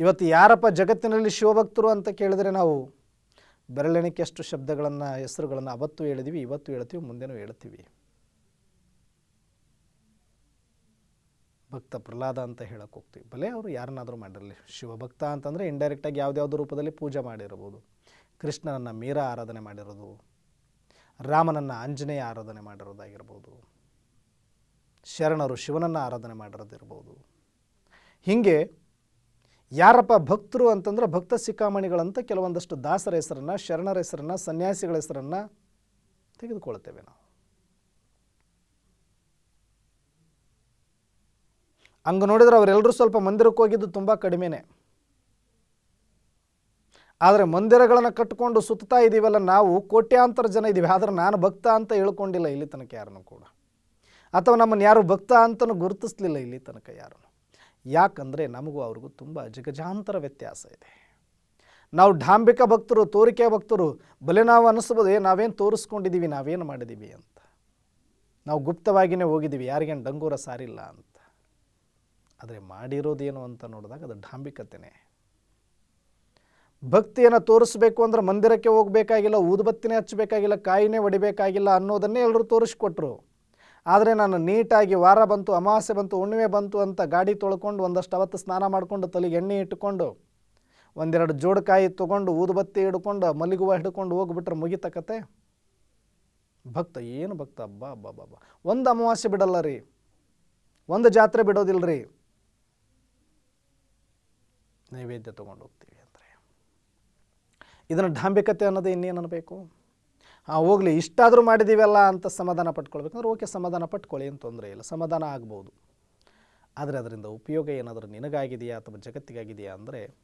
ಇವತ್ತು ಯಾರಪ್ಪ ಜಗತ್ತಿನಲ್ಲಿ ಶಿವಭಕ್ತರು ಅಂತ ಕೇಳಿದ್ರೆ ನಾವು ಬೆರಳೆಣಿಕೆಯಷ್ಟು ಶಬ್ದಗಳನ್ನು, ಹೆಸರುಗಳನ್ನು ಅವತ್ತು ಹೇಳಿದೀವಿ, ಇವತ್ತು ಹೇಳ್ತೀವಿ, ಮುಂದೆನೂ ಹೇಳ್ತೀವಿ. ಭಕ್ತ ಪ್ರಹ್ಲಾದ ಅಂತ ಹೇಳಕ್ಕೆ ಹೋಗ್ತೀವಿ. ಭಲೆ ಅವರು ಯಾರನ್ನಾದರೂ ಮಾಡಿರಲಿ. ಶಿವಭಕ್ತ ಅಂತಂದರೆ ಇಂಡೈರೆಕ್ಟಾಗಿ ಯಾವುದ್ಯಾವುದೋ ರೂಪದಲ್ಲಿ ಪೂಜೆ ಮಾಡಿರ್ಬೋದು ಕೃಷ್ಣನನ್ನು ಮೀರ ಆರಾಧನೆ ಮಾಡಿರೋದು, ರಾಮನನ್ನು ಆಂಜನೇಯ ಆರಾಧನೆ ಮಾಡಿರೋದಾಗಿರ್ಬೋದು, ಶರಣರು ಶಿವನನ್ನು ಆರಾಧನೆ ಮಾಡಿರೋದಿರ್ಬೋದು. ಹೀಗೆ ಯಾರಪ್ಪ ಭಕ್ತರು ಅಂತಂದ್ರೆ ಭಕ್ತ ಸಿಕ್ಕಾಮಣಿಗಳಂತ ಕೆಲವೊಂದಷ್ಟು ದಾಸರ ಹೆಸರನ್ನು, ಶರಣರ ಹೆಸರನ್ನು, ಸನ್ಯಾಸಿಗಳ ಹೆಸರನ್ನು ತೆಗೆದುಕೊಳ್ತೇವೆ ನಾವು. ಹಂಗೆ ನೋಡಿದ್ರೆ ಅವರೆಲ್ಲರೂ ಸ್ವಲ್ಪ ಮಂದಿರಕ್ಕೆ ಹೋಗಿದ್ದು ತುಂಬ ಕಡಿಮೆನೆ. ಆದರೆ ಮಂದಿರಗಳನ್ನು ಕಟ್ಟಿಕೊಂಡು ಸುತ್ತಾ ಇದ್ದೀವಲ್ಲ ನಾವು ಕೋಟ್ಯಾಂತರ ಜನ ಇದ್ದೀವಿ ಆದರೆ ನಾನು ಭಕ್ತ ಅಂತ ಹೇಳ್ಕೊಂಡಿಲ್ಲ ಇಲ್ಲಿ ತನಕ ಯಾರನ್ನು ಕೂಡ. ಅಥವಾ ನಮ್ಮನ್ನು ಯಾರು ಭಕ್ತ ಅಂತನೂ ಗುರುತಿಸ್ಲಿಲ್ಲ ಇಲ್ಲಿ ತನಕ ಯಾರನ್ನು. ಯಾಕಂದರೆ ನಮಗೂ ಅವ್ರಿಗೂ ತುಂಬ ಜಗಜಾಂತರ ವ್ಯತ್ಯಾಸ ಇದೆ. ನಾವು ಡಾಂಬಿಕ ಭಕ್ತರು ತೋರಿಕೆ ಭಕ್ತರು, ಬಲೆ ನಾವು ಅನ್ನಿಸ್ಬೋದೇ ನಾವೇನು ತೋರಿಸ್ಕೊಂಡಿದ್ದೀವಿ ನಾವೇನು ಮಾಡಿದ್ದೀವಿ ಅಂತ. ನಾವು ಗುಪ್ತವಾಗಿಯೇ ಹೋಗಿದ್ದೀವಿ ಯಾರಿಗೇನು ಡಂಗೂರ ಸಾರಿಲ್ಲ ಅಂತ. ಆದರೆ ಮಾಡಿರೋದೇನು ಅಂತ ನೋಡಿದಾಗ ಅದು ಡಾಂಬಿಕತೆನೇ ಭಕ್ತಿಯನ್ನು ತೋರಿಸ್ಬೇಕು ಅಂದ್ರೆ ಮಂದಿರಕ್ಕೆ ಹೋಗಬೇಕಾಗಿಲ್ಲ, ಊದುಬತ್ತಿನೇ ಹಚ್ಚಬೇಕಾಗಿಲ್ಲ, ಕಾಯಿನೇ ಹೊಡಿಬೇಕಾಗಿಲ್ಲ ಅನ್ನೋದನ್ನೇ ಎಲ್ಲರೂ ತೋರಿಸ್ಕೊಟ್ರು. ಆದರೆ ನಾನು ನೀಟಾಗಿ ವಾರ ಬಂತು, ಅಮಾವಾಸ್ಯೆ ಬಂತು, ಹುಣ್ಣಿಮೆ ಬಂತು ಅಂತ ಗಾಡಿ ತೊಳ್ಕೊಂಡು ಒಂದಷ್ಟು ಅವತ್ತು ಸ್ನಾನ ಮಾಡಿಕೊಂಡು ತಲೆಗೆ ಎಣ್ಣೆ ಇಟ್ಟುಕೊಂಡು ಒಂದೆರಡು ಜೋಡಕಾಯಿ ತೊಗೊಂಡು ಊದುಬತ್ತಿ ಹಿಡ್ಕೊಂಡು ಮಲ್ಲಿಗೆ ಹೂವು ಹಿಡ್ಕೊಂಡು ಹೋಗ್ಬಿಟ್ರೆ ಮುಗಿತ ಕತೆ? ಭಕ್ತ, ಏನು ಭಕ್ತ? ಅಬ್ಬಾ ಅಬ್ಬಾ ಅಬ್ಬಾ ಒಂದು ಅಮಾವಾಸ್ಯೆ ಬಿಡಲ್ಲ ರೀ. ಒಂದು ಜಾತ್ರೆ ಬಿಡೋದಿಲ್ಲ ರೀ. ನೈವೇದ್ಯ ತೊಗೊಂಡು ಹೋಗ್ತೀವಿ ಅಂದರೆ. ಇದನ್ನು ಡಾಂಬಿಕತೆ ಅನ್ನೋದು ಇನ್ನೇನು ಅನ್ಬೇಕು? ಹಾಂ ಹೋಗಲಿ, ಇಷ್ಟಾದರೂ ಮಾಡಿದ್ದೀವಲ್ಲ ಅಂತ ಸಮಾಧಾನ ಪಟ್ಕೊಳ್ಬೇಕಂದ್ರೆ, ಓಕೆ, ಸಮಾಧಾನ ಪಟ್ಕೊಳ್ಳಿ, ಏನು ತೊಂದರೆ ಇಲ್ಲ. ಸಮಾಧಾನ ಆಗ್ಬೋದು. ಆದರೆ ಅದರಿಂದ ಉಪಯೋಗ ಏನಾದರೂ ನಿನಗಾಗಿದೆಯಾ ಅಥವಾ ಜಗತ್ತಿಗಾಗಿದೆಯಾ ಅಂದರೆ,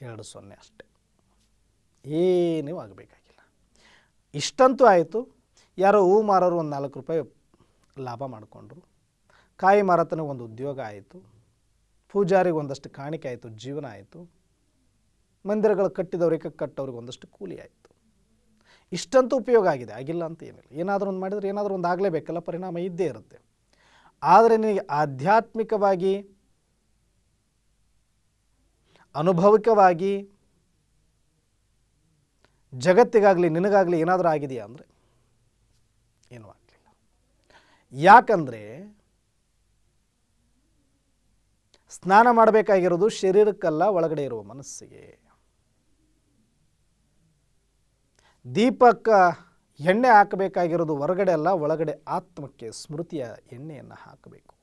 ಎರಡು ಸೊನ್ನೆ ಅಷ್ಟೆ. ಏನೂ ಆಗಬೇಕಾಗಿಲ್ಲ. ಇಷ್ಟಂತೂ ಆಯಿತು. ಯಾರೋ ಹೂ ಮಾರೋರು ಒಂದು ನಾಲ್ಕು ರೂಪಾಯಿ ಲಾಭ ಮಾಡಿಕೊಂಡ್ರು. ಕಾಯಿ ಮಾರತನಿಗೆ ಒಂದು ಉದ್ಯೋಗ ಆಯಿತು. ಪೂಜಾರಿಗೆ ಒಂದಷ್ಟು ಕಾಣಿಕೆ ಆಯಿತು, ಜೀವನ ಆಯಿತು. ಮಂದಿರಗಳು ಕಟ್ಟಿದವ್ರಿಗೆ ಕಟ್ಟೋರಿಗೆ ಒಂದಷ್ಟು ಕೂಲಿ ಆಯಿತು. ಇಷ್ಟಂತೂ ಉಪಯೋಗ ಆಗಿದೆ. ಆಗಿಲ್ಲ ಅಂತ ಏನಿಲ್ಲ. ಏನಾದರೂ ಒಂದು ಮಾಡಿದರೆ ಏನಾದರೂ ಒಂದು ಆಗಲೇಬೇಕಲ್ಲ, ಪರಿಣಾಮ ಇದ್ದೇ ಇರುತ್ತೆ. ಆದರೆ ನಿನಗೆ ಆಧ್ಯಾತ್ಮಿಕವಾಗಿ, ಅನುಭವಿಕವಾಗಿ, ಜಗತ್ತಿಗಾಗಲಿ, ನಿನಗಾಗಲಿ ಏನಾದರೂ ಆಗಿದೆಯಾ ಅಂದರೆ? ಏನೂ ಆಗಲಿಲ್ಲ. ಯಾಕಂದರೆ ಸ್ನಾನ ಮಾಡಬೇಕಾಗಿರೋದು ಶರೀರಕ್ಕಲ್ಲ, ಒಳಗಡೆ ಇರುವ ಮನಸ್ಸಿಗೆ. ದೀಪಕ್ಕೆ ಎಣ್ಣೆ ಹಾಕಬೇಕಾಗಿರೋದು ಹೊರಗಡೆ ಅಲ್ಲ, ಒಳಗಡೆ ಆತ್ಮಕ್ಕೆ ಸ್ಮೃತಿಯ ಎಣ್ಣೆಯನ್ನು ಹಾಕಬೇಕು.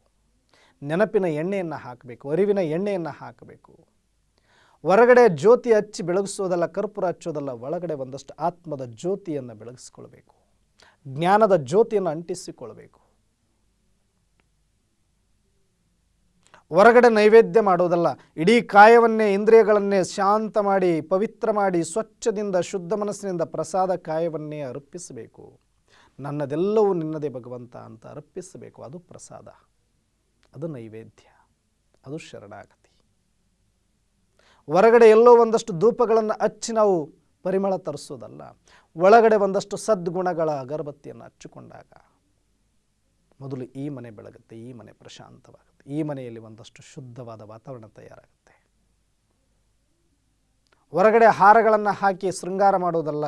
ನೆನಪಿನ ಎಣ್ಣೆಯನ್ನು ಹಾಕಬೇಕು, ಅರಿವಿನ ಎಣ್ಣೆಯನ್ನು ಹಾಕಬೇಕು. ಹೊರಗಡೆ ಜ್ಯೋತಿ ಹಚ್ಚಿ ಬೆಳಗಿಸೋದಲ್ಲ, ಕರ್ಪೂರ ಹಚ್ಚೋದಲ್ಲ, ಒಳಗಡೆ ಒಂದಷ್ಟು ಆತ್ಮದ ಜ್ಯೋತಿಯನ್ನು ಬೆಳಗಿಸ್ಕೊಳ್ಬೇಕು. ಜ್ಞಾನದ ಜ್ಯೋತಿಯನ್ನು ಅಂಟಿಸಿಕೊಳ್ಬೇಕು. ಹೊರಗಡೆ ನೈವೇದ್ಯ ಮಾಡೋದಲ್ಲ ಇಡೀ ಕಾಯವನ್ನೇ, ಇಂದ್ರಿಯಗಳನ್ನೇ ಶಾಂತ ಮಾಡಿ, ಪವಿತ್ರ ಮಾಡಿ, ಸ್ವಚ್ಛದಿಂದ, ಶುದ್ಧ ಮನಸ್ಸಿನಿಂದ ಪ್ರಸಾದ ಕಾಯವನ್ನೇ ಅರ್ಪಿಸಬೇಕು. ನನ್ನದೆಲ್ಲವೂ ನಿನ್ನದೇ ಭಗವಂತ ಅಂತ ಅರ್ಪಿಸಬೇಕು. ಅದು ಪ್ರಸಾದ, ಅದು ನೈವೇದ್ಯ, ಅದು ಶರಣಾಗತಿ. ಹೊರಗಡೆ ಎಲ್ಲೋ ಒಂದಷ್ಟು ಧೂಪಗಳನ್ನು ಹಚ್ಚಿ ನಾವು ಪರಿಮಳ ತರಿಸೋದಲ್ಲ, ಒಳಗಡೆ ಒಂದಷ್ಟು ಸದ್ಗುಣಗಳ ಅಗರಬತ್ತಿಯನ್ನು ಹಚ್ಚಿಕೊಂಡಾಗ. ಮೊದಲು ಈ ಮನೆ ಬೆಳಗುತ್ತೆ, ಈ ಮನೆ ಪ್ರಶಾಂತವಾಗುತ್ತೆ, ಈ ಮನೆಯಲ್ಲಿ ಒಂದಷ್ಟು ಶುದ್ಧವಾದ ವಾತಾವರಣ ತಯಾರಾಗುತ್ತೆ. ಹೊರಗಡೆ ಹಾರಗಳನ್ನು ಹಾಕಿ ಶೃಂಗಾರ ಮಾಡೋದಲ್ಲ,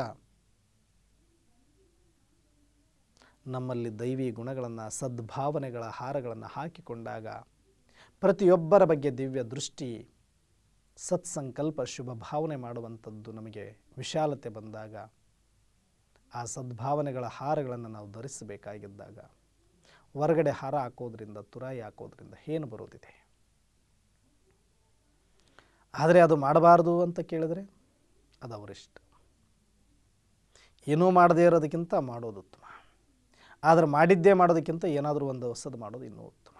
ನಮ್ಮಲ್ಲಿ ದೈವಿ ಗುಣಗಳನ್ನು, ಸದ್ಭಾವನೆಗಳ ಹಾರಗಳನ್ನು ಹಾಕಿಕೊಂಡಾಗ ಪ್ರತಿಯೊಬ್ಬರ ಬಗ್ಗೆ ದಿವ್ಯ ದೃಷ್ಟಿ, ಸತ್ಸಂಕಲ್ಪ, ಶುಭ ಭಾವನೆ ಮಾಡುವಂಥದ್ದು ನಮಗೆ ವಿಶಾಲತೆ ಬಂದಾಗ, ಆ ಸದ್ಭಾವನೆಗಳ ಹಾರಗಳನ್ನು ನಾವು ಧರಿಸಬೇಕಾಗಿದ್ದಾಗ ಹೊರಗಡೆ ಹಾರ ಹಾಕೋದ್ರಿಂದ, ತುರಾಯಿ ಹಾಕೋದ್ರಿಂದ ಏನು ಬರೋದಿದೆ? ಆದರೆ ಅದು ಮಾಡಬಾರ್ದು ಅಂತ ಕೇಳಿದ್ರೆ ಅದು ಅವರಿಷ್ಟ. ಏನೂ ಮಾಡದೇ ಇರೋದಕ್ಕಿಂತ ಮಾಡೋದು ಉತ್ತಮ. ಆದರೆ ಮಾಡಿದ್ದೇ ಮಾಡೋದಕ್ಕಿಂತ ಏನಾದರೂ ಒಂದು ಹೊಸದು ಮಾಡೋದು ಇನ್ನೂ ಉತ್ತಮ.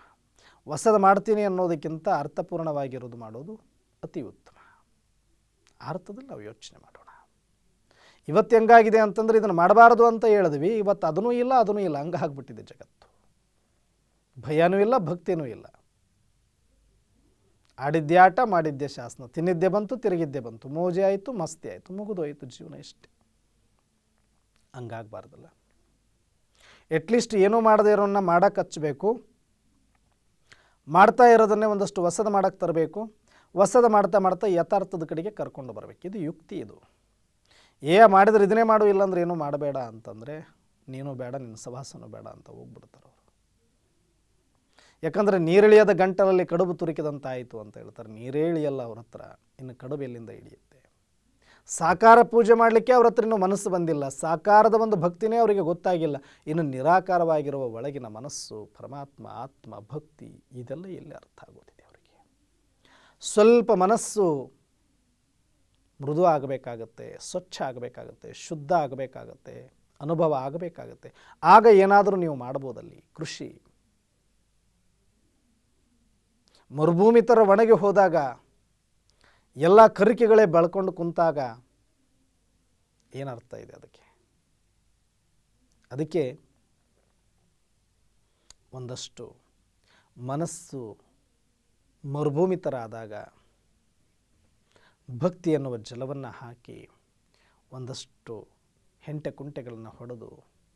ಹೊಸದು ಮಾಡ್ತೀನಿ ಅನ್ನೋದಕ್ಕಿಂತ ಅರ್ಥಪೂರ್ಣವಾಗಿರೋದು ಮಾಡೋದು ಅತಿ ಉತ್ತಮ. ಅರ್ಥದಲ್ಲಿ ನಾವು ಯೋಚನೆ ಮಾಡೋಣ. ಇವತ್ತು ಹೆಂಗಾಗಿದೆ ಅಂತಂದ್ರೆ ಇದನ್ನು ಮಾಡಬಾರ್ದು ಅಂತ ಹೇಳಿದ್ವಿ, ಇವತ್ತು ಅದನ್ನೂ ಇಲ್ಲ ಅದನ್ನೂ ಇಲ್ಲ ಹಂಗೆ ಆಗ್ಬಿಟ್ಟಿದೆ ಜಗತ್ತು. ಭಯನೂ ಇಲ್ಲ, ಭಕ್ತಿನೂ ಇಲ್ಲ. ಆಡಿದ್ದೆ ಆಟ, ಮಾಡಿದ್ದೆ ಶಾಸನ. ತಿನ್ನಿದ್ದೆ ಬಂತು, ತಿರುಗಿದ್ದೆ ಬಂತು. ಮೋಜೆ ಆಯಿತು, ಮಸ್ತಿ ಆಯಿತು, ಮುಗಿದೋಯ್ತು ಜೀವನ ಇಷ್ಟೆ. ಹಂಗಾಗಬಾರ್ದಲ್ಲ. ಎಟ್ಲೀಸ್ಟ್ ಏನೂ ಮಾಡದೇ ಇರೋನ್ನ ಮಾಡೋಕ್ಕೆ ಹಚ್ಚಬೇಕು. ಮಾಡ್ತಾ ಇರೋದನ್ನೇ ಒಂದಷ್ಟು ಹೊಸದು ಮಾಡೋಕ್ಕೆ ತರಬೇಕು. ಹೊಸದ ಮಾಡ್ತಾ ಮಾಡ್ತಾ ಯಥಾರ್ಥದ ಕಡೆಗೆ ಕರ್ಕೊಂಡು ಬರಬೇಕು. ಇದು ಯುಕ್ತಿ ಇದು. ಏ, ಮಾಡಿದ್ರೆ ಇದನ್ನೇ ಮಾಡು, ಇಲ್ಲಾಂದ್ರೆ ಏನೂ ಮಾಡಬೇಡ ಅಂತಂದರೆ, ನೀನು ಬೇಡ, ನಿನ್ನ ಸವಾಸನೂ ಬೇಡ ಅಂತ ಹೋಗ್ಬಿಡ್ತಾರೆ ಯಾಕಂದರೆ ನೀರಿಳಿಯದ ಗಂಟಲಲ್ಲಿ ಕಡುಬು ತುರುಕಿದಂತಾಯಿತು ಅಂತ ಹೇಳ್ತಾರೆ. ನೀರೇಳಿಯಲ್ಲ ಅವ್ರ ಹತ್ರ, ಇನ್ನು ಕಡುಬು ಎಲ್ಲಿಂದ ಹಿಡಿಯುತ್ತೆ? ಸಾಕಾರ ಪೂಜೆ ಮಾಡಲಿಕ್ಕೆ ಅವ್ರ ಹತ್ರ ಇನ್ನೂ ಮನಸ್ಸು ಬಂದಿಲ್ಲ. ಸಾಕಾರದ ಒಂದು ಭಕ್ತಿನೇ ಅವರಿಗೆ ಗೊತ್ತಾಗಿಲ್ಲ. ಇನ್ನು ನಿರಾಕಾರವಾಗಿರುವ ಒಳಗಿನ ಮನಸ್ಸು, ಪರಮಾತ್ಮ, ಆತ್ಮ, ಭಕ್ತಿ, ಇದೆಲ್ಲ ಎಲ್ಲಿ ಅರ್ಥ ಆಗೋದಿದೆ ಅವರಿಗೆ? ಸ್ವಲ್ಪ ಮನಸ್ಸು ಮೃದು ಆಗಬೇಕಾಗತ್ತೆ, ಸ್ವಚ್ಛ ಆಗಬೇಕಾಗತ್ತೆ, ಶುದ್ಧ ಆಗಬೇಕಾಗತ್ತೆ, ಅನುಭವ ಆಗಬೇಕಾಗತ್ತೆ. ಆಗ ಏನಾದರೂ ನೀವು ಮಾಡ್ಬೋದಲ್ಲಿ ಕೃಷಿ. ಮರುಭೂಮಿ ಥರ ಒಣಗಿ ಹೋದಾಗ ಎಲ್ಲ ಕರಿಕೆಗಳೇ ಬೆಳ್ಕೊಂಡು ಕುಂತಾಗ ಏನರ್ಥ ಇದೆ ಅದಕ್ಕೆ? ಅದಕ್ಕೆ ಒಂದಷ್ಟು ಮನಸ್ಸು ಮರುಭೂಮಿ ಥರ ಆದಾಗ ಭಕ್ತಿ ಎನ್ನುವ ಜಲವನ್ನು ಹಾಕಿ ಒಂದಷ್ಟು ಹೆಂಟೆ ಕುಂಟೆಗಳನ್ನು ಹೊಡೆದು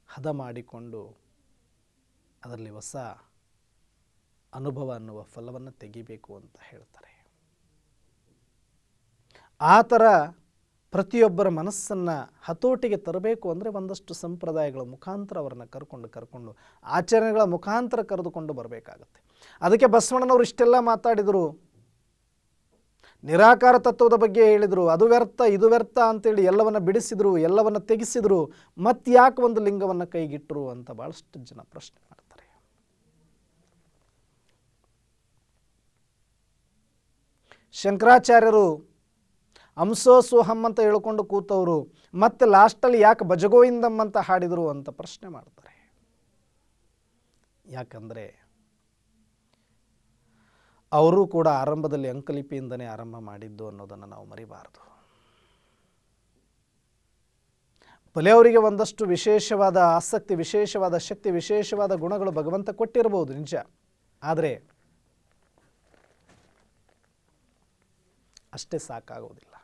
ಹದ ಮಾಡಿಕೊಂಡು ಅದರಲ್ಲಿ ಹೊಸ ಅನುಭವ ಅನ್ನುವ ಫಲವನ್ನು ತೆಗಿಬೇಕು ಅಂತ ಹೇಳ್ತಾರೆ. ಆ ಥರ ಪ್ರತಿಯೊಬ್ಬರ ಮನಸ್ಸನ್ನು ಹತೋಟಿಗೆ ತರಬೇಕು ಅಂದರೆ ಒಂದಷ್ಟು ಸಂಪ್ರದಾಯಗಳ ಮುಖಾಂತರ ಅವರನ್ನು ಕರ್ಕೊಂಡು ಕರ್ಕೊಂಡು ಆಚರಣೆಗಳ ಮುಖಾಂತರ ಕರೆದುಕೊಂಡು ಬರಬೇಕಾಗತ್ತೆ. ಅದಕ್ಕೆ ಬಸವಣ್ಣನವರು ಇಷ್ಟೆಲ್ಲ ಮಾತಾಡಿದರು. ನಿರಾಕಾರ ತತ್ವದ ಬಗ್ಗೆ ಹೇಳಿದರು. ಅದು ವ್ಯರ್ಥ, ಇದು ವ್ಯರ್ಥ ಅಂತೇಳಿ ಎಲ್ಲವನ್ನು ಬಿಡಿಸಿದರು, ಎಲ್ಲವನ್ನು ತೆಗೆಸಿದರು. ಮತ್ತ್ಯಾಕೆ ಒಂದು ಲಿಂಗವನ್ನು ಕೈಗಿಟ್ಟರು ಅಂತ ಭಾಳಷ್ಟು ಜನ ಪ್ರಶ್ನೆ ಮಾಡ್ತಾರೆ. ಶಂಕರಾಚಾರ್ಯರು ಅಂಸೋ ಸೋಹಂ ಅಂತ ಹೇಳ್ಕೊಂಡು ಕೂತವರು, ಮತ್ತೆ ಲಾಸ್ಟಲ್ಲಿ ಯಾಕೆ ಭಜಗೋವಿಂದಂ ಅಂತ ಹಾಡಿದರು ಅಂತ ಪ್ರಶ್ನೆ ಮಾಡ್ತಾರೆ. ಯಾಕಂದರೆ, ಅವರು ಕೂಡ ಆರಂಭದಲ್ಲಿ ಅಂಕಲಿಪಿಯಿಂದನೇ ಆರಂಭ ಮಾಡಿದ್ದು ಅನ್ನೋದನ್ನು ನಾವು ಮರಿಬಾರದು. ಬಲೆ ಅವರಿಗೆ ಒಂದಷ್ಟು ವಿಶೇಷವಾದ ಆಸಕ್ತಿ, ವಿಶೇಷವಾದ ಶಕ್ತಿ, ವಿಶೇಷವಾದ ಗುಣಗಳು ಭಗವಂತ ಕೊಟ್ಟಿರಬಹುದು ನಿಜ. ಆದರೆ ಅಷ್ಟೇ ಸಾಕಾಗೋದಿಲ್ಲ.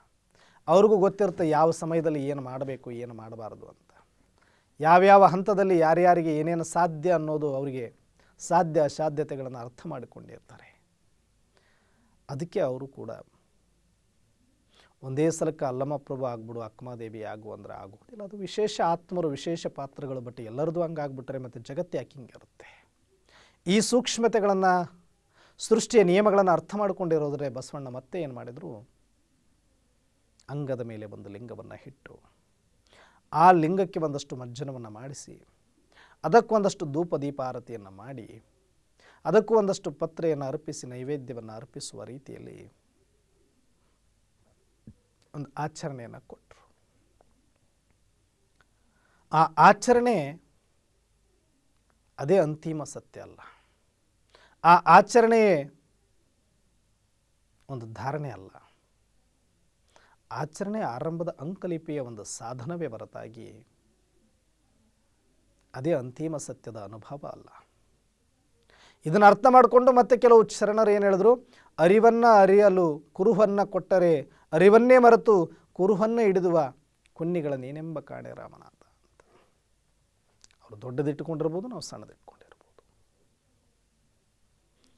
ಅವ್ರಿಗೂ ಗೊತ್ತಿರುತ್ತೆ ಯಾವ ಸಮಯದಲ್ಲಿ ಏನು ಮಾಡಬೇಕು, ಏನು ಮಾಡಬಾರದು ಅಂತ. ಯಾವ್ಯಾವ ಹಂತದಲ್ಲಿ ಯಾರ್ಯಾರಿಗೆ ಏನೇನು ಸಾಧ್ಯ ಅನ್ನೋದು ಅವರಿಗೆ ಸಾಧ್ಯ ಅಸಾಧ್ಯತೆಗಳನ್ನು ಅರ್ಥ ಮಾಡಿಕೊಂಡಿರ್ತಾರೆ. ಅದಕ್ಕೆ ಅವರು ಕೂಡ ಒಂದೇ ಸಲಕ್ಕೆ ಅಲ್ಲಮಪ್ರಭು ಆಗ್ಬಿಡು, ಅಕ್ಕಮಾದೇವಿ ಆಗು ಅಂದ್ರೆ ಆಗುವುದಿಲ್ಲ ಅದು ವಿಶೇಷ ಆತ್ಮರು, ವಿಶೇಷ ಪಾತ್ರಗಳು, ಬಟ್ ಎಲ್ಲರದ್ದು ಹಂಗಾಗ್ಬಿಟ್ರೆ ಮತ್ತು ಜಗತ್ತು ಯಾಕೆ ಹಿಂಗಿರುತ್ತೆ? ಈ ಸೂಕ್ಷ್ಮತೆಗಳನ್ನು ಸೃಷ್ಟಿಯ ನಿಯಮಗಳನ್ನು ಅರ್ಥ ಮಾಡಿಕೊಂಡಿರೋದ್ರೆ ಬಸವಣ್ಣ ಮತ್ತೆ ಏನು ಮಾಡಿದರು? ಅಂಗದ ಮೇಲೆ ಒಂದು ಲಿಂಗವನ್ನು ಇಟ್ಟು ಆ ಲಿಂಗಕ್ಕೆ ಒಂದಷ್ಟು ಮಜ್ಜನವನ್ನು ಮಾಡಿಸಿ ಅದಕ್ಕೊಂದಷ್ಟು ಧೂಪ ದೀಪಾರತಿಯನ್ನು ಮಾಡಿ, ಅದಕ್ಕೂ ಒಂದಷ್ಟು ಪತ್ರೆಯನ್ನು ಅರ್ಪಿಸಿ, ನೈವೇದ್ಯವನ್ನು ಅರ್ಪಿಸುವ ರೀತಿಯಲ್ಲಿ ಒಂದು ಆಚರಣೆಯನ್ನು ಕೊಟ್ಟರು ಆ ಆಚರಣೆ ಅದೇ ಅಂತಿಮ ಸತ್ಯ ಅಲ್ಲ. ಆ ಆಚರಣೆಯೇ ಒಂದು ಧಾರಣೆ ಅಲ್ಲ. ಆಚರಣೆ ಆರಂಭದ ಅಂಕಲಿಪಿಯ ಒಂದು ಸಾಧನವೇ ಹೊರತಾಗಿ ಅದೇ ಅಂತಿಮ ಸತ್ಯದ ಅನುಭವ ಅಲ್ಲ. ಇದನ್ನು ಅರ್ಥ ಮಾಡಿಕೊಂಡು ಮತ್ತೆ ಕೆಲವು ಶರಣರು ಏನು ಹೇಳಿದ್ರು? ಅರಿವನ್ನು ಅರಿಯಲು ಕುರುಹನ್ನು ಕೊಟ್ಟರೆ ಅರಿವನ್ನೇ ಮರೆತು ಕುರುಹನ್ನು ಹಿಡಿದುವ ಕುನ್ನಿಗಳ ನೀನೆಂಬ ಕಾಣೆ ರಾಮನಾಥ ಅಂತ. ಅವರು ದೊಡ್ಡದಿಟ್ಟುಕೊಂಡಿರ್ಬೋದು, ನಾವು ಸಣ್ಣದಿಟ್ಕೊಂಡಿರ್ಬೋದು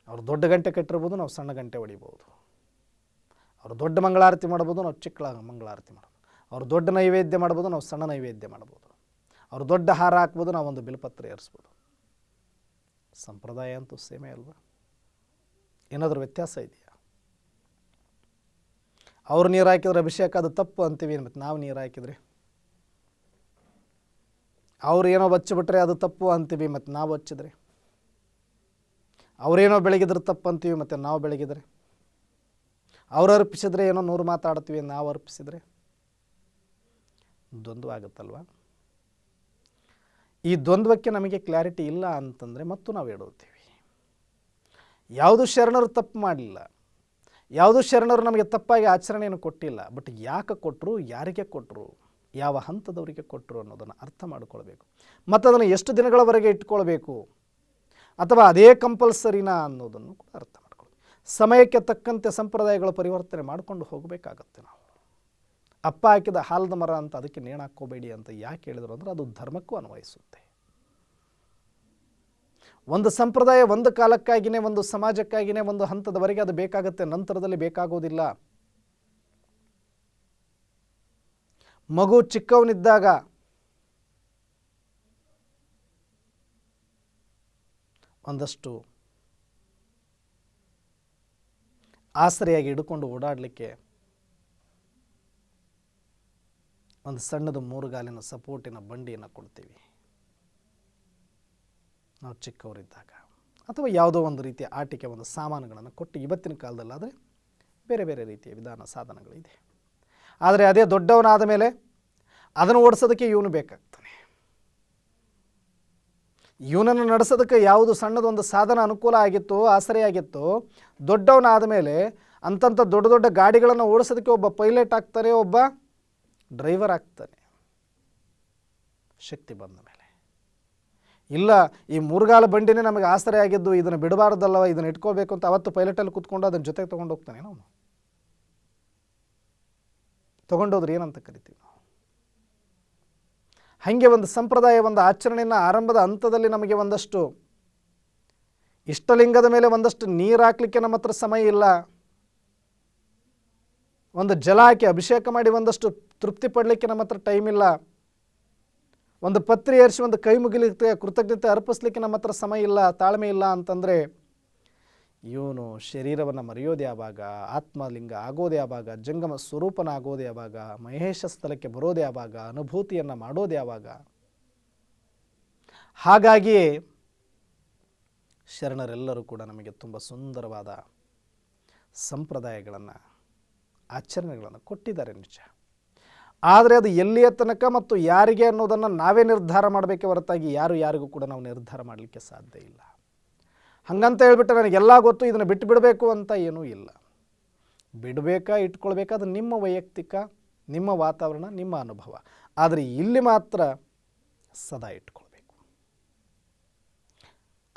ಅವರು ದೊಡ್ಡ ಗಂಟೆ ಕಟ್ಟಿರ್ಬೋದು, ನಾವು ಸಣ್ಣ ಗಂಟೆ ಹೊಡಿಬೋದು. ಅವರು ದೊಡ್ಡ ಮಂಗಳಾರತಿ ಮಾಡ್ಬೋದು, ನಾವು ಚಿಕ್ಕ ಮಂಗಳಾರತಿ ಮಾಡ್ಬೋದು. ಅವರು ದೊಡ್ಡ ನೈವೇದ್ಯ ಮಾಡ್ಬೋದು, ನಾವು ಸಣ್ಣ ನೈವೇದ್ಯ ಮಾಡ್ಬೋದು. ಅವರು ದೊಡ್ಡ ಹಾರ ಹಾಕ್ಬೋದು, ನಾವು ಒಂದು ಬಿಲ್ಪತ್ರ ಏರಿಸ್ಬೋದು. ಸಂಪ್ರದಾಯ ಅಂತೂ ಸೇಮೆ ಅಲ್ವಾ? ಏನಾದರೂ ವ್ಯತ್ಯಾಸ ಇದೆಯಾ? ಅವ್ರು ನೀರು ಹಾಕಿದ್ರೆ ಅಭಿಷೇಕ, ಅದು ತಪ್ಪು ಅಂತೀವಿ ಮತ್ತು ನಾವು ನೀರು ಹಾಕಿದ್ರೆ? ಅವ್ರು ಏನೋ ಹಚ್ಚಿಬಿಟ್ರೆ ಅದು ತಪ್ಪು ಅಂತೀವಿ, ಮತ್ತು ನಾವು ಹಚ್ಚಿದ್ರೆ? ಅವರೇನೋ ಬೆಳಗಿದ್ರೆ ತಪ್ಪು ಅಂತೀವಿ ಮತ್ತು ನಾವು ಬೆಳಗಿದ್ರೆ? ಅವ್ರು ಅರ್ಪಿಸಿದ್ರೆ ಏನೋ ನೂರು ಮಾತಾಡ್ತೀವಿ, ನಾವು ಅರ್ಪಿಸಿದ್ರೆ? ದ್ವಂದ್ವ ಆಗುತ್ತಲ್ವ ಈ ದ್ವಂದ್ವಕ್ಕೆ ನಮಗೆ ಕ್ಲಾರಿಟಿ ಇಲ್ಲ ಅಂತಂದರೆ ಮತ್ತು ನಾವು ಹೇಳುತ್ತೀವಿ ಯಾವುದು ಶರಣರು ತಪ್ಪು ಮಾಡಲಿಲ್ಲ, ಯಾವುದು ಶರಣರು ನಮಗೆ ತಪ್ಪಾಗಿ ಆಚರಣೆಯನ್ನು ಕೊಟ್ಟಿಲ್ಲ, ಬಟ್ ಯಾಕೆ ಕೊಟ್ಟರು ಯಾರಿಗೆ ಕೊಟ್ಟರು ಯಾವ ಹಂತದವರಿಗೆ ಕೊಟ್ಟರು ಅನ್ನೋದನ್ನು ಅರ್ಥ ಮಾಡಿಕೊಳ್ಬೇಕು. ಮತ್ತು ಅದನ್ನು ಎಷ್ಟು ದಿನಗಳವರೆಗೆ ಇಟ್ಕೊಳ್ಬೇಕು? ಅಥವಾ ಅದೇ ಕಂಪಲ್ಸರಿನಾ ಅನ್ನೋದನ್ನು ಕೂಡ ಅರ್ಥ ಮಾಡ್ಕೊಳ್ಳಿ. ಸಮಯಕ್ಕೆ ತಕ್ಕಂತೆ ಸಂಪ್ರದಾಯಗಳ ಪರಿವರ್ತನೆ ಮಾಡಿಕೊಂಡು ಹೋಗಬೇಕಾಗತ್ತೆ ನಾವು. ಅಪ್ಪ ಹಾಕಿದ ಹಾಲದ ಮರ ಅಂತ ಅದಕ್ಕೆ ನೇಣು ಹಾಕ್ಕೋಬೇಡಿ ಅಂತ ಯಾಕೆ ಹೇಳಿದ್ರು ಅಂದರೆ ಅದು ಧರ್ಮಕ್ಕೂ ಅನ್ವಯಿಸುತ್ತೆ. ಒಂದು ಸಂಪ್ರದಾಯ ಒಂದು ಕಾಲಕ್ಕಾಗಿಯೇ ಒಂದು ಸಮಾಜಕ್ಕಾಗಿಯೇ ಒಂದು ಹಂತದವರೆಗೆ ಅದು ಬೇಕಾಗುತ್ತೆ, ನಂತರದಲ್ಲಿ ಬೇಕಾಗೋದಿಲ್ಲ. ಮಗು ಚಿಕ್ಕವನಿದ್ದಾಗ ಒಂದಷ್ಟು ಆಸರೆಯಾಗಿ ಹಿಡ್ಕೊಂಡು ಓಡಾಡಲಿಕ್ಕೆ ಒಂದು ಸಣ್ಣದು ಮೂರುಗಾಲಿನ ಸಪೋರ್ಟಿನ ಬಂಡಿಯನ್ನು ಕೊಡ್ತೀವಿ. ನಾವು ಚಿಕ್ಕವರಿದ್ದಾಗ. ಅಥವಾ ಯಾವುದೋ ಒಂದು ರೀತಿಯ ಆಟಿಕೆ, ಒಂದು ಸಾಮಾನುಗಳನ್ನು ಕೊಟ್ಟು ಇವತ್ತಿನ ಕಾಲದಲ್ಲಾದರೆ ಬೇರೆ ಬೇರೆ ರೀತಿಯ ವಿಧಾನ ಸಾಧನಗಳಿದೆ. ಆದರೆ ಅದೇ ದೊಡ್ಡವನಾದ ಮೇಲೆ ಅದನ್ನು ಓಡಿಸೋದಕ್ಕೆ ಇವನು ಬೇಕಾಗ್ತಾನೆ. ಇವನನ್ನು ನಡೆಸೋದಕ್ಕೆ ಯಾವುದು ಸಣ್ಣದೊಂದು ಸಾಧನ ಅನುಕೂಲ ಆಗಿತ್ತು, ಆಸರೆ ಆಗಿತ್ತು, ದೊಡ್ಡವನಾದ ಮೇಲೆ ಅಂತಂಥ ದೊಡ್ಡ ದೊಡ್ಡ ಗಾಡಿಗಳನ್ನು ಓಡಿಸೋದಕ್ಕೆ ಒಬ್ಬ ಪೈಲಟ್ ಆಗ್ತಾರೆ, ಒಬ್ಬ ಡ್ರೈವರ್ ಆಗ್ತಾನೆ. ಶಕ್ತಿ ಬಂದ ಮೇಲೆ. ಇಲ್ಲ, ಈ ಮೂರ್ಗಾಲ ಬಂಡಿನೇ ನಮಗೆ ಆಸರೆ ಆಗಿದ್ದು ಇದನ್ನು ಬಿಡಬಾರ್ದಲ್ಲವ, ಇದನ್ನು ಇಟ್ಕೋಬೇಕು ಅಂತ ಅವತ್ತು ಪೈಲಟಲ್ಲಿ ಕೂತ್ಕೊಂಡು ಅದನ್ನ ಜೊತೆಗೆ ತೊಗೊಂಡು ಹೋಗ್ತಾನೆ ನಾವು ತೊಗೊಂಡೋದ್ರೆ ಏನಂತ ಕರಿತೀವಿ ಹಾಗೆ ಒಂದು ಸಂಪ್ರದಾಯ, ಒಂದು ಆಚರಣೆಯನ್ನು ಆರಂಭದ ಹಂತದಲ್ಲಿ ನಮಗೆ ಒಂದಷ್ಟು ಇಷ್ಟಲಿಂಗದ ಮೇಲೆ ಒಂದಷ್ಟು ನೀರು ಹಾಕ್ಲಿಕ್ಕೆ ನಮ್ಮ ಹತ್ರ ಸಮಯ ಇಲ್ಲ. ಒಂದು ಜಲ ಹಾಕಿ ಅಭಿಷೇಕ ಮಾಡಿ ಒಂದಷ್ಟು ತೃಪ್ತಿ ಪಡಲಿಕ್ಕೆ ನಮ್ಮ ಹತ್ರ ಟೈಮ್ ಇಲ್ಲ. ಒಂದು ಪತ್ರಿ ಏರಿಸಿ ಒಂದು ಕೈ ಮುಗಿಲಿಕ್ಕೆ ಕೃತಜ್ಞತೆ ಅರ್ಪಿಸ್ಲಿಕ್ಕೆ ನಮ್ಮ ಹತ್ರ ಸಮಯ ಇಲ್ಲ, ತಾಳ್ಮೆ ಇಲ್ಲ ಅಂತಂದರೆ ಇವನು ಶರೀರವನ್ನು ಮರೆಯೋದು ಯಾವಾಗ ಆತ್ಮಲಿಂಗ ಆಗೋದು ಯಾವಾಗ ಜಂಗಮ ಸ್ವರೂಪನ ಆಗೋದು ಯಾವಾಗ ಮಹೇಶ ಸ್ಥಳಕ್ಕೆ ಬರೋದು ಯಾವಾಗ ಅನುಭೂತಿಯನ್ನು ಮಾಡೋದು ಯಾವಾಗ ಹಾಗಾಗಿ ಶರಣರೆಲ್ಲರೂ ಕೂಡ ನಮಗೆ ತುಂಬ ಸುಂದರವಾದ ಸಂಪ್ರದಾಯಗಳನ್ನು, ಆಚರಣೆಗಳನ್ನು ಕೊಟ್ಟಿದ್ದಾರೆ ನಿಜ. ಆದರೆ ಅದು ಎಲ್ಲಿಯ ತನಕ ಮತ್ತು ಯಾರಿಗೆ ಅನ್ನೋದನ್ನು ನಾವೇ ನಿರ್ಧಾರ ಮಾಡಬೇಕೆ ಹೊರತಾಗಿ ಯಾರು ಯಾರಿಗೂ ಕೂಡ ನಾವು ನಿರ್ಧಾರ ಮಾಡಲಿಕ್ಕೆ ಸಾಧ್ಯ ಇಲ್ಲ. ಹಾಗಂತ ಹೇಳ್ಬಿಟ್ಟು ನನಗೆಲ್ಲ ಗೊತ್ತು, ಇದನ್ನು ಬಿಟ್ಟು ಬಿಡಬೇಕು ಅಂತ ಏನೂ ಇಲ್ಲ. ಬಿಡಬೇಕಾ, ಇಟ್ಕೊಳ್ಬೇಕಾ, ಅದು ನಿಮ್ಮ ವೈಯಕ್ತಿಕ, ನಿಮ್ಮ ವಾತಾವರಣ, ನಿಮ್ಮ ಅನುಭವ. ಆದರೆ ಇಲ್ಲಿ ಮಾತ್ರ ಸದಾ ಇಟ್ಕೊಳ್ಬೇಕು.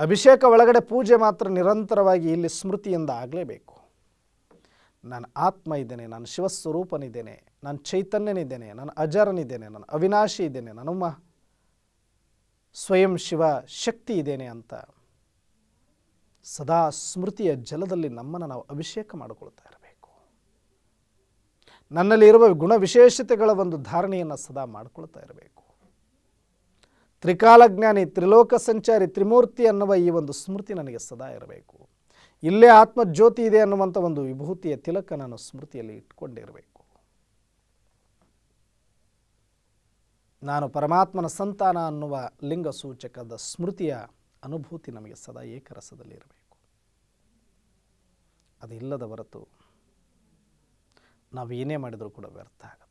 ಅಭಿಷೇಕ ಒಳಗಡೆ ಪೂಜೆ ಮಾತ್ರ ನಿರಂತರವಾಗಿ ಇಲ್ಲಿ ಸ್ಮೃತಿಯಿಂದ ಆಗಲೇಬೇಕು. ನಾನು ಆತ್ಮ ಇದ್ದೇನೆ ನಾನು ಶಿವಸ್ವರೂಪನಿದ್ದೇನೆ, ನಾನು ಚೈತನ್ಯನಿದ್ದೇನೆ, ನಾನು ಅಜರನಿದ್ದೇನೆ, ನಾನು ಅವಿನಾಶಿ ಇದ್ದೇನೆ ನನ್ನ ಸ್ವಯಂ ಶಿವ ಶಕ್ತಿ ಇದ್ದೇನೆ ಅಂತ ಸದಾ ಸ್ಮೃತಿಯ ಜಲದಲ್ಲಿ ನಮ್ಮನ್ನು ನಾವು ಅಭಿಷೇಕ ಮಾಡಿಕೊಳ್ತಾ ಇರಬೇಕು. ನನ್ನಲ್ಲಿ ಇರುವ ಗುಣ ವಿಶೇಷತೆಗಳ ಒಂದು ಧಾರಣೆಯನ್ನು ಸದಾ ಮಾಡಿಕೊಳ್ತಾ ಇರಬೇಕು. ತ್ರಿಕಾಲಜ್ಞಾನಿ, ತ್ರಿಲೋಕ ಸಂಚಾರಿ, ತ್ರಿಮೂರ್ತಿ ಅನ್ನುವ ಈ ಒಂದು ಸ್ಮೃತಿ ನನಗೆ ಸದಾ ಇರಬೇಕು. ಇಲ್ಲೇ ಆತ್ಮಜ್ಯೋತಿ ಇದೆ ಅನ್ನುವಂಥ ಒಂದು ವಿಭೂತಿಯ ತಿಲಕ ನಾನು ಸ್ಮೃತಿಯಲ್ಲಿ ಇಟ್ಕೊಂಡಿರಬೇಕು. ನಾನು ಪರಮಾತ್ಮನ ಸಂತಾನ ಅನ್ನುವ ಲಿಂಗ ಸೂಚಕದ ಸ್ಮೃತಿಯ ಅನುಭೂತಿ ನಮಗೆ ಸದಾ ಏಕರಸದಲ್ಲಿ ಇರಬೇಕು ಅದಿಲ್ಲದ ಹೊರತು ನಾವು ಏನೇ ಮಾಡಿದರೂ ಕೂಡ ವ್ಯರ್ಥ ಆಗುತ್ತೆ